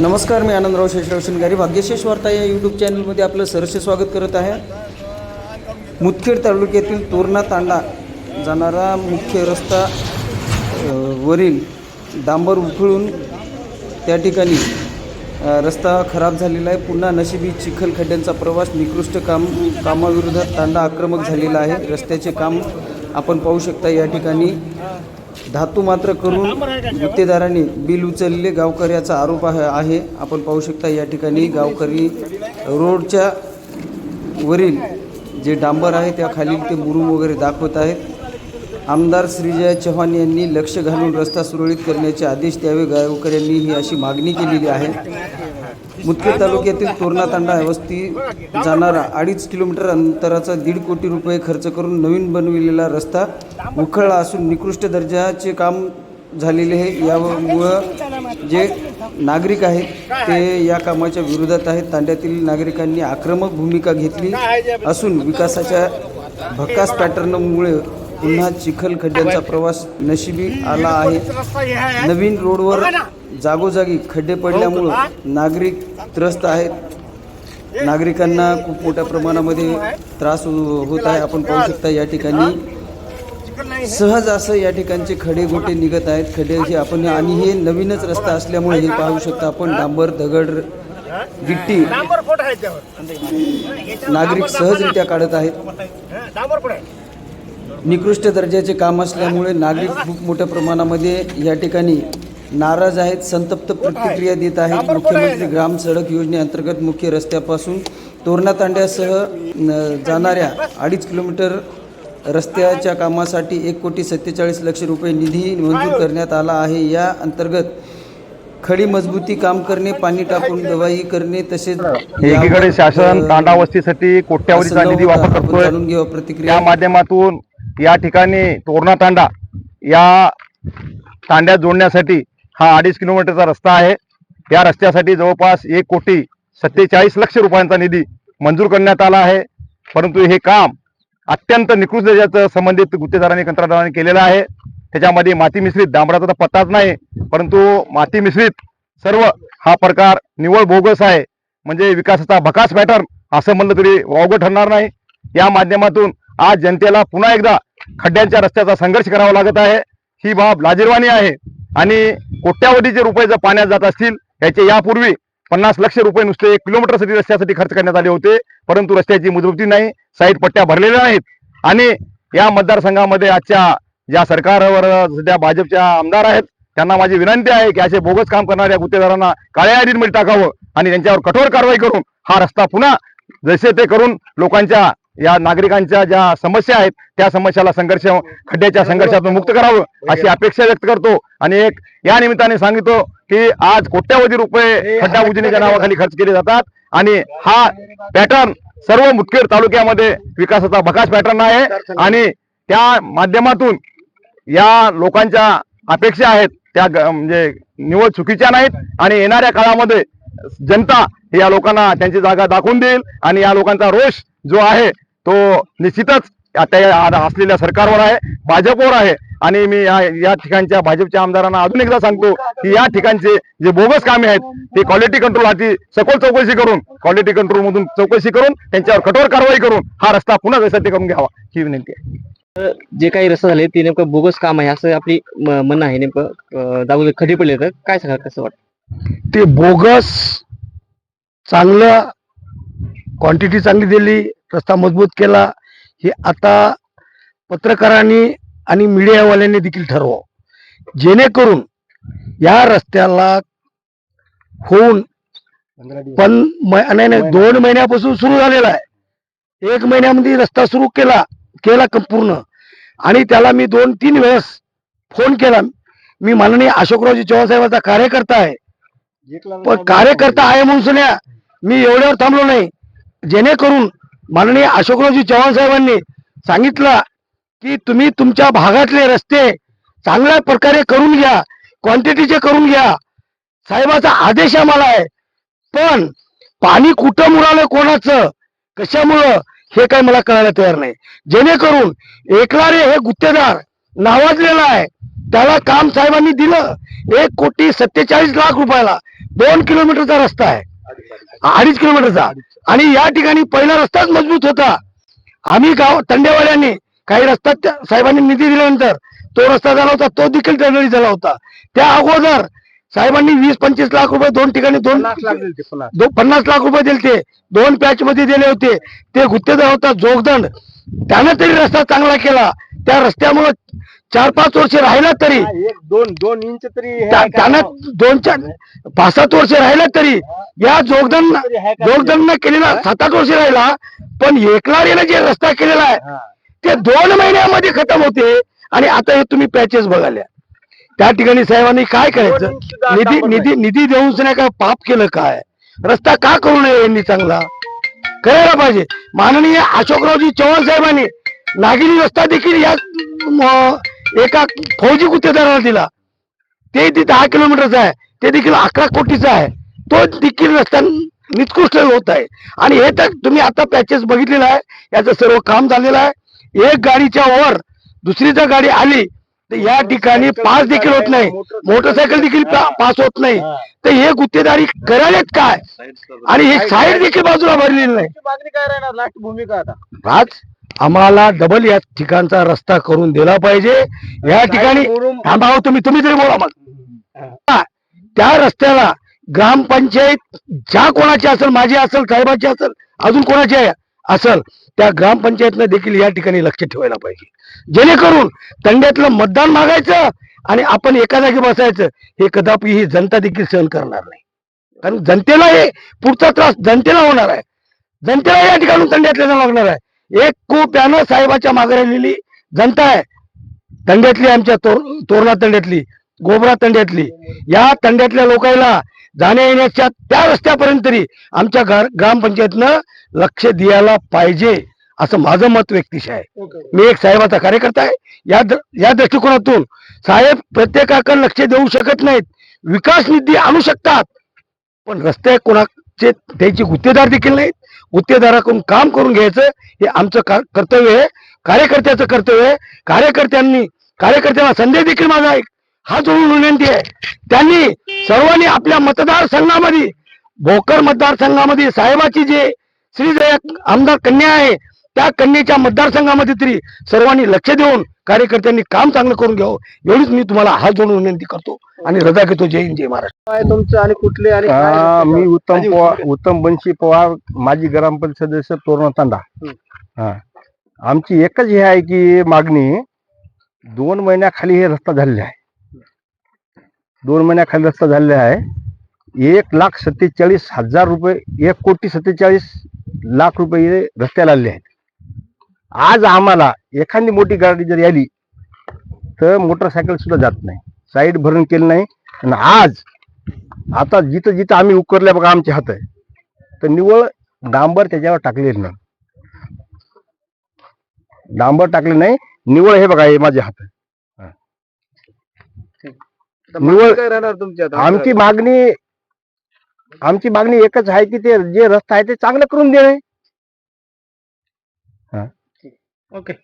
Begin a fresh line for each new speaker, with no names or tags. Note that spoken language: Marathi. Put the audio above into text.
नमस्कार मी आनंदराव शेषराव शिंगारी. भाग्यशेष वार्ता या यूट्यूब चॅनलमध्ये आपलं सरस स्वागत करत आहे. मुदखेड तालुक्यातील तोरणा तांडा जाणारा मुख्य रस्ता वरील डांबर उखळून त्या ठिकाणी रस्ता खराब झालेला आहे. पुन्हा नशिबी चिखल खड्ड्यांचा प्रवास निकृष्ट काम कामाविरोधात तांडा आक्रमक झालेला आहे. रस्त्याचे काम आपण पाहू शकता या ठिकाणी. धातू मात्र करून गुत्तेदारांनी बिल उचलले. गावकऱ्याचा आरोप आहे आहे. आपण पाहू शकता या ठिकाणी गावकरी रोडच्या वरील जे डांबर आहे त्या खालील ते मुरुम वगैरे दाखवत आहेत. आमदार श्रीजय चव्हाण यांनी लक्ष घालून रस्ता सुरळीत करण्याचे आदेश द्यावे गावकऱ्यांनी ही अशी मागणी केलेली आहे. मुदखेड तालुक्यातील तोरणा तांडा वस्ती जाणारा अडीच किलोमीटर अंतराचा दीड कोटी रुपये खर्च करून नवीन बनविलेला रस्ता उखळला असून निकृष्ट दर्जाचे काम झालेले आहे. यामुळं जे नागरिक आहेत ते या कामाच्या विरोधात आहेत. तांड्यातील नागरिकांनी आक्रमक भूमिका घेतली असून विकासाच्या भकास पॅटर्नमुळे पुन्हा चिखल खड्ड्यांचा प्रवास नशिबी आला आहे. नवीन रोडवर जागोजागी खड्डे पडल्यामुळं नागरिक त्रस्त आहेत. नागरिकांना खूप मोठ्या प्रमाणामध्ये त्रास हो- होत आहे. आपण पाहू शकता या ठिकाणी. सहज असं या ठिकाणचे खडे गोटे निघत आहेत. खडे हे आपण आणि हे नवीनच रस्ता असल्यामुळे हे पाहू शकता आपण. डांबर दगड गिट्टी. नागरिक सहजरित्या काढत आहेत.
हं,
निकृष्ट दर्जाचे काम असल्यामुळे नागरिक खूप मोठ्या प्रमाणामध्ये या ठिकाणी नाराज आहेत संतप्त प्रतिक्रिया देत आहेत. मुख्यमंत्री ग्राम सडक योजनेअंतर्गत मुख्य रस्त्यापासून तोरणा तांड्यासह जाणाऱ्या अडीच किलोमीटर रस्त्याच्या कामासाठी एक कोटी सत्तेचाळीस लक्ष रुपये निधी मंजूर करण्यात आला आहे. या अंतर्गत खडी मजबूती काम करणे पाणी टाकून दवाई करणे तसेच
एकीकडे शासन तांडा वस्तीसाठी कोट्यावधीचा निधी वापर करतोय.
जाणून घेऊ प्रतिक्रिया.
माध्यमातून या ठिकाणी तोरणा तांडा या तांड्यात जोडण्यासाठी हा अडीच किलोमीटरचा रस्ता आहे. या रस्त्यासाठी जवळपास एक कोटी सत्तेचाळीस लक्ष रुपयांचा निधी मंजूर करण्यात आला आहे. परंतु हे काम अत्यंत निकृष्ट दर्जाचं संबंधित गुत्तेदारांनी कंत्राटदारांनी केलेलं आहे. त्याच्यामध्ये माती मिश्रित डांबराचा तर पत्ताच नाही परंतु माती मिश्रित सर्व हा प्रकार निव्वळ बोगस आहे. म्हणजे विकासाचा भकास पॅटर्न असं म्हणलं तरी वावगं ठरणार नाही. या माध्यमातून आज जनतेला पुन्हा एकदा खड्ड्यांच्या रस्त्याचा संघर्ष करावा लागत आहे. ही बाब लाजीरवाणी आहे. आणि कोट्यावधीचे रुपये जर पाण्यात जात असतील याचे यापूर्वी पन्नास लक्ष रुपये नुसते एक किलोमीटरसाठी रस्त्यासाठी खर्च करण्यात आले होते परंतु रस्त्याची मजबूती नाही साईड पट्ट्या भरलेल्या नाहीत. आणि या मतदारसंघामध्ये आजच्या ज्या सरकारवर सध्या भाजपच्या आमदार आहेत त्यांना माझी विनंती आहे की असे बोगस काम करणाऱ्या गुत्तेदारांना काळ्या यादीमध्ये टाकावं आणि त्यांच्यावर कठोर कारवाई करून हा रस्ता पुन्हा जसे ते करून लोकांच्या या नागरिकांच्या ज्या समस्या आहेत त्या समस्याला संघर्ष खड्ड्याच्या संघर्षातून मुक्त करावं अशी अपेक्षा व्यक्त करतो. आणि एक या निमित्ताने सांगितो की आज कोट्यावधी रुपये खड्डा उजनीच्या नावाखाली खर्च केले जातात. आणि हा पॅटर्न सर्व मुदखेड तालुक्यामध्ये विकासाचा भकास पॅटर्न आहे. आणि त्या माध्यमातून या लोकांच्या अपेक्षा आहेत त्या म्हणजे निवड चुकीच्या नाहीत. आणि येणाऱ्या काळामध्ये जनता या लोकांना त्यांची जागा दाखवून देईल. आणि या लोकांचा रोष जो आहे तो निश्चितच आता असलेल्या सरकारवर आहे भाजपवर आहे. आणि मी या या ठिकाणच्या भाजपच्या आमदारांना अजून एकदा सांगतो की या ठिकाणचे जे बोगस कामे आहेत ते क्वालिटी कंट्रोल हाती सखोल चौकशी करून क्वालिटी कंट्रोल मधून चौकशी करून त्यांच्यावर कठोर कारवाई करून हा रस्ता पुन्हा जसा ते करून घ्यावा ही विनंती आहे.
जे काही रस्ता झाले ते नेमकं बोगस काम आहे असं आपली म्हणणं आहे नेमकं. दाबून खडी पडले तर काय सांगा कसं वाटतं?
ते बोगस चांगलं क्वांटिटी चांगली दिली रस्ता मजबूत केला हे आता पत्रकारांनी आणि मीडियावाल्यांनी देखील ठरवावं. जेणेकरून या रस्त्याला होऊन पण नाही नाही दोन महिन्यापासून सुरू झालेला आहे. एक महिन्यामध्ये रस्ता सुरू केला केला पूर्ण आणि त्याला मी दोन तीन वेळेस फोन केला. मी माननीय अशोकरावजी चव्हाण साहेबांचा कार्यकर्ता आहे. पण कार्यकर्ता आहे म्हणून सुन्या मी एवढ्यावर थांबलो नाही. जेणेकरून माननीय अशोकरावजी चव्हाण साहेबांनी सांगितलं की तुम्ही तुमच्या भागातले रस्ते चांगल्या प्रकारे करून घ्या क्वांटिटीचे करून घ्या. साहेबाचा आदेश आम्हाला आहे. पण पाणी कुठं मुरालं कोणाचं कशामुळं हे काय मला कळायला तयार नाही. जेणेकरून एकलारे हे गुत्तेदार नावाजलेला आहे. त्याला काम साहेबांनी दिलं. एक कोटी सत्तेचाळीस लाख रुपयाला दोन किलोमीटरचा रस्ता आहे. अडीच किलोमीटरचा. आणि या ठिकाणी पहिला रस्ताच मजबूत होता. आम्ही गाव तंडेवाल्यांनी काही रस्ता साहेबांनी निधी दिल्यानंतर तो रस्ता झाला होता तो देखील दरडली झाला होता. त्या अगोदर साहेबांनी वीस पंचवीस लाख रुपये दोन ठिकाणी दोन पन्नास लाख रुपये दिले ते दोन पॅच मध्ये दिले होते. ते गुत्तेदार होता जोगदंड. त्यानं तरी रस्ता चांगला केला. त्या रस्त्यामुळे चार पाच वर्ष राहिला तरी.
एक दोन दोन इंच तरी
त्या- त्यानं दोन चार पाच सात वर्ष राहिला तरी. या जोगदंड जोगदंड केलेला सात आठ वर्ष राहिला पण एकलारीनं जे रस्ता केलेला आहे ते दोन महिन्यामध्ये खतम होते. आणि आता हे तुम्ही पॅचेस बघाल्या. त्या ठिकाणी साहेबांनी काय करायचं? निधी निधी निधी देऊन नाही काय पाप केलं काय? रस्ता का करू नये यांनी चांगला? करायला पाहिजे. माननीय अशोकरावजी चव्हाण साहेबांनी नागिनी रस्ता देखील या एका फौजी गुत्तेदाराला दिला. ते दहा किलोमीटरचा आहे. ते देखील अकरा कोटीचा आहे. तो देखील रस्ता निकृष्ट होत आहे. आणि हे तर तुम्ही आता पॅचेस बघितलेलं आहे. याचं सर्व काम झालेलं आहे. एक गाडीच्या वर दुसरी जर गाडी आली तर या ठिकाणी पास देखील होत नाही. मोटरसायकल देखील पास होत नाही. तर हे गुत्तेदारी करायलेत काय? आणि हे साईड देखील बाजूला भरलेली नाही.
मागणी काय राहणार? लास्ट भूमिका आता.
आम्हाला डबल या ठिकाणचा रस्ता करून दिला पाहिजे. या ठिकाणी थांबा हो तुम्ही तुम्ही तरी बोला मग. त्या रस्त्याला ग्रामपंचायत ज्या कोणाची असेल माझी असेल साहेबाची असेल अजून कोणाची असेल. त्या ग्रामपंचायतनं देखील या ठिकाणी लक्ष ठेवायला पाहिजे. जेणेकरून तंड्यातलं मतदान मागायचं आणि आपण एका जागी बसायचं हे कदापि ही जनता देखील सहन करणार नाही. कारण जनतेला हे पुढचा त्रास जनतेला होणार आहे. जनतेला या ठिकाणून तंड्यातल्या लागणार आहे. एक कोप्यानं साहेबाच्या मागे राहिलेली जनता आहे. तंड्यातली आमच्या तोर तोरणा तंड्यातली गोबरा तंड्यातली. या तंड्यातल्या लोकांना जाण्या येण्याच्या त्या रस्त्यापर्यंत तरी आमच्या ग्रा- ग्रामपंचायतनं लक्ष द्यायला पाहिजे असं माझं मत व्यक्तिशः आहे. मी एक साहेबाचा कार्यकर्ता आहे. या या दृष्टिकोनातून साहेब प्रत्येकाकडे लक्ष देऊ शकत नाहीत. विकास निधी आणू शकतात. पण रस्ते कोणाचे त्याची गुत्तेदार देखील नाहीत. गुत्तेदाराकडून काम करून घ्यायचं हे आमचं कर्तव्य आहे. कार्यकर्त्याचं कर्तव्य आहे. कार्यकर्त्यांनी कार्यकर्त्यांना संदेश देखील माझा एक हा जोडून विनंती आहे. त्यांनी सर्वांनी आपल्या मतदारसंघामध्ये भोकर मतदारसंघामध्ये साहेबाची जे श्रीजयक आमदार कन्या आहे त्या कन्याच्या मतदारसंघामध्ये तरी सर्वांनी लक्ष देऊन कार्यकर्त्यांनी काम चांगलं करून घ्यावं एवढीच मी तुम्हाला हात जोडून विनंती करतो आणि रजा घेतो. जय हिंद जय महाराष्ट्र.
काय तुमचं आणि कुठले आणि
हा, मी? उत्तम पवार उत्तम बनशी पवार माजी ग्रामपंचायत सदस्य तोरणा तांडा.
हं.
आमची एकच हे आहे की मागणी दोन महिन्याखाली हे रस्ता झालेला आहे. दोन महिन्याखाली रस्ता झालेला आहे. एक लाख सत्तेचाळीस हजार रुपये एक कोटी सत्तेचाळीस लाख रुपये हे रस्त्याला आलेले आहेत. आज आम्हाला एखादी मोठी गाडी जर आली तर मोटरसायकल सुद्धा जात नाही. साईड भरून केलं नाही. आणि आज आता जिथं जिथं आम्ही उकरल्या बघा आमचे हात आहे. तर निव्वळ डांबर त्याच्यावर टाकलेलं नाही. डांबर टाकले नाही. निव्वळ हे बघा हे माझे हात
आता?
आमची मागणी आमची मागणी एकच आहे की ते जे रस्ता आहे ते चांगलं करून देणे.
Okay.